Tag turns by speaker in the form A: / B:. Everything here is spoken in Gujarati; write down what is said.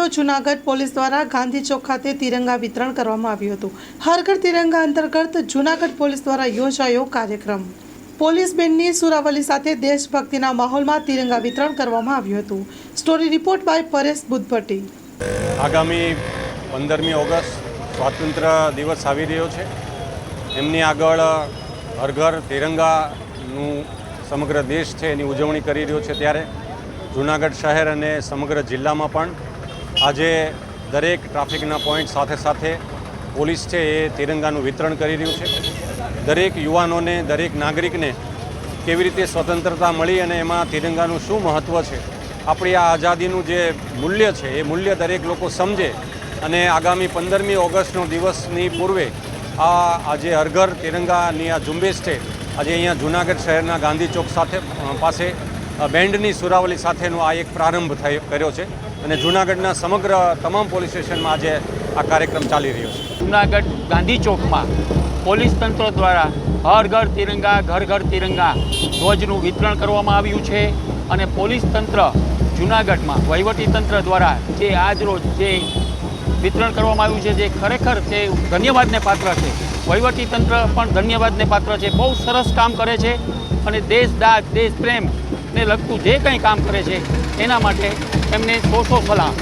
A: તો જૂનાગઢ પોલીસ દ્વારા ગાંધી ચોક ખાતે તિરંગા વિતરણ કરવામાં આવ્યું હતું. હર તિરંગા અંતર્ગત જૂનાગઢ પોલીસ દ્વારા યોજાયો કાર્યક્રમ. પોલીસ બેન્ડની સુરાવલી સાથે દેશભક્તિના માહોલમાં તિરંગા વિતરણ કરવામાં આવ્યું હતું. Story report by Paresh Buddhabhatti.
B: આગામી પંદરમી ઓગસ્ટ સ્વાતંત્ર્ય દિવસ આવી રહ્યો છે. એમની આગળ હર ઘર તિરંગાનું સમગ્ર દેશ છે એની ઉજવણી કરી રહ્યો છે ત્યારે. જૂનાગઢ શહેર અને સમગ્ર જિલ્લામાં પણ આજે દરેક ટ્રાફિકના પોઈન્ટ સાથે સાથે પોલીસ છે એ તિરંગાનું વિતરણ કરી રહ્યું છે. દરેક યુવાનોને, દરેક નાગરિકને કેવી રીતે સ્વતંત્રતા મળી અને એમાં તિરંગાનું શું મહત્ત્વ છે, આપણી આ આઝાદીનું જે મૂલ્ય છે, એ મૂલ્ય દરેક લોકો સમજે અને આગામી પંદરમી ઓગસ્ટનો દિવસની પૂર્વે આ આજે હરઘર તિરંગાની આ ઝુંબેશ છે, આજે અહીંયા જૂનાગઢ શહેરના ગાંધી ચોક સાથે પાસે બેન્ડની સુરાવલી સાથેનો આ એક પ્રારંભ થયો, કર્યો છે અને જૂનાગઢના સમગ્ર તમામ પોલીસ સ્ટેશનમાં આજે આ કાર્યક્રમ ચાલી રહ્યો છે.
C: જૂનાગઢ ગાંધી ચોકમાં પોલીસ તંત્ર દ્વારા હર ઘર તિરંગા, ઘર ઘર તિરંગા ધ્વજનું વિતરણ કરવામાં આવ્યું છે અને પોલીસ તંત્ર જૂનાગઢમાં, વહીવટી તંત્ર દ્વારા જે આજરોજ જે વિતરણ કરવામાં આવ્યું છે, જે ખરેખર તે ધન્યવાદને પાત્ર છે, વહીવટી તંત્ર પણ ધન્યવાદને પાત્ર છે, બહુ સરસ કામ કરે છે અને દેશ દાગ, દેશ પ્રેમને લગતું જે કંઈ કામ કરે છે એના માટે એમને સો સો સલાહ.